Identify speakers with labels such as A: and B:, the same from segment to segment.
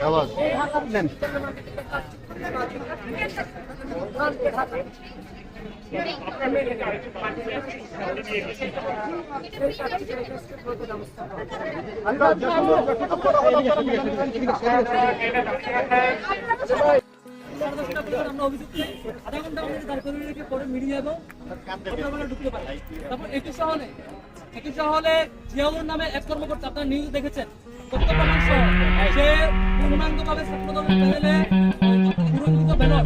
A: আওয়াজ দেন
B: আমরা অভিযোগ করি আধা ঘণ্টা আমাদের দাঁড় করে? রেখে পরে মিডিয়া এবং সকালবেলা ঢুকতে পারি তারপর একুশে হলে একুশে হলে জিয়াউর নামে এক কর্মকর্তা আপনার নিউজ দেখেছেন তথ্য প্রমাণ সহ সে পূর্ণাঙ্গভাবে ছাত্র প্যানেলে পুরস্কৃত ব্যানর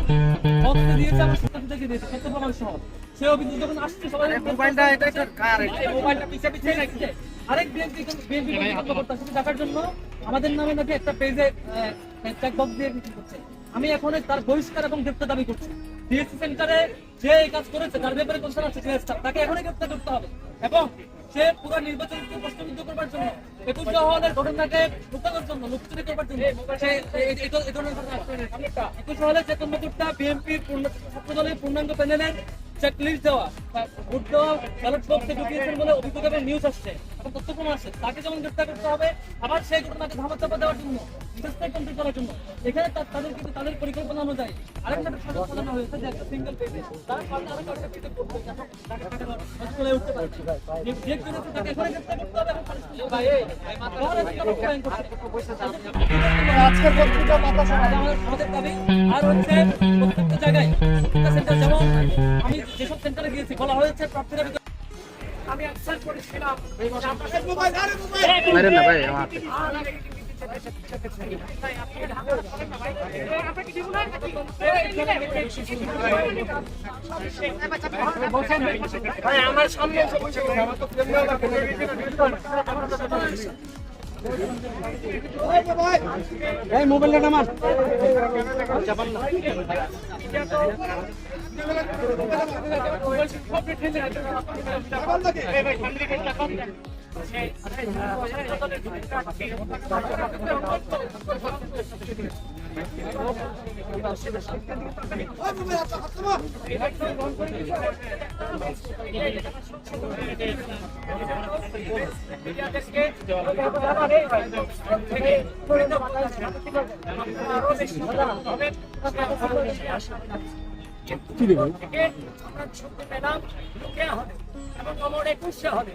B: বক্সে দিয়েছে আমার সাথে দিয়েছে তথ্য প্রমাণ সহ সে অভিযোগ যখন আসছে সবাই মোবাইলটা এটা কার? মোবাইলটা পিছে পিছে রাখছে আরেক বিএনপি বিএনপি কর্মকর্তা সেটা দেখার জন্য আমাদের নামে নাকি একটা পেজে চেক বক্স দিয়ে মিটিং করছে। আমি এখন তার বহিষ্কার এবং গ্রেপ্তার দাবি করছি ডিএসসি সেন্টারে যে এই কাজ করেছে তার ব্যাপারে কোশ্চেন আছে জিএসটা তাকে এখনই গ্রেপ্তার করতে হবে এবং সে পুরো নির্বাচনকে প্রশ্নবিদ্ধ করবার জন্য একুশ হলের ঘটনাকে লুকানোর জন্য লুকচুরি করবার জন্য একুশ হলের যে কর্মকর্তা বিএনপির ছাত্র দলের পূর্ণাঙ্গ প্যানেলের চেকলিস্ট দেওয়া ভোট দেওয়া ব্যালট বক্সে ঢুকিয়েছেন বলে অভিযোগ নিউজ আসছে তথ্য প্রমাণ আসছে তাকে যেমন গ্রেপ্তার করতে হবে আবার সেই ঘটনাকে ধামা চাপা দেওয়ার জন্য বিশেষভাবে কন্ট্রোল করার জন্য। এখানে তাদের কিন্তু তাদের পরিকল্পনা অনুযায়ী আরেকটা হয়েছে যে একটা সিঙ্গেল পেজে তারা আরও কয়েকটা পেজে তাকে তাকে হসপিটালে উঠতে যে যে তাকে করতে হবে এবং।
A: আজকের
B: আমাদের আমাদের দাবি। আর হচ্ছে প্রত্যেকটা জায়গায় সেন্টার যেমন আমি যেসব সেন্টারে গিয়েছি বলা হয়েছে প্রার্থীরা আমি অ্যাকসেপ্ট করেছিলাম
A: মারেন না ভাই আমার ভাই এসে বসে গেছে, আমার লাগবে এই
B: আমরা শুনতে পেলাম লুকিয়া হবে এবং অমর একুশে হবে।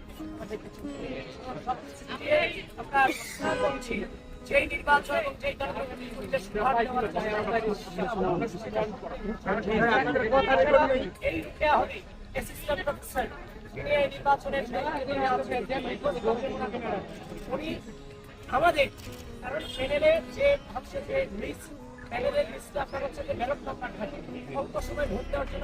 B: করছি, যেই নির্বাচন এবং যেই নির্বাচনের উনি আমাদের কারণ প্যানেলে যে হচ্ছে যে লিস্ট প্যানেলের আপনার হচ্ছে যে ব্যালট নাম্বার সময় ভোট দেওয়ার জন্য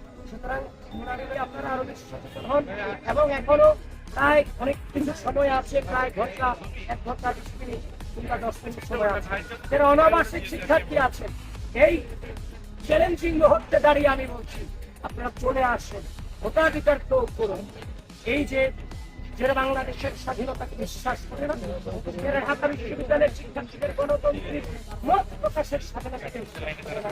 B: সুতরাং আছে অনাবাসিক শিক্ষার্থী আছেন, এই চ্যালেঞ্জিং মুহূর্তে দাঁড়িয়ে আমি বলছি, আপনারা চলে আসেন, ভোটাধিকার প্রয়োগ করুন। এই যে যারা বাংলাদেশের স্বাধীনতাকে বিশ্বাস করে না, যারা ঢাকা বিশ্ববিদ্যালয়ের শিক্ষার্থীদের গণতান্ত্রিক মত প্রকাশের স্বাধীনতাকে বিশ্বাস করে না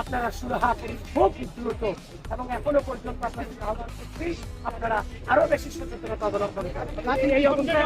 B: আপনারা সুরাহা করি খুব দ্রুত এবং এখনও পর্যন্ত আপনাদের আহ্বান করছি। আপনারা আরও বেশি সচেতনতা অবলম্বন করেন এই অবস্থায়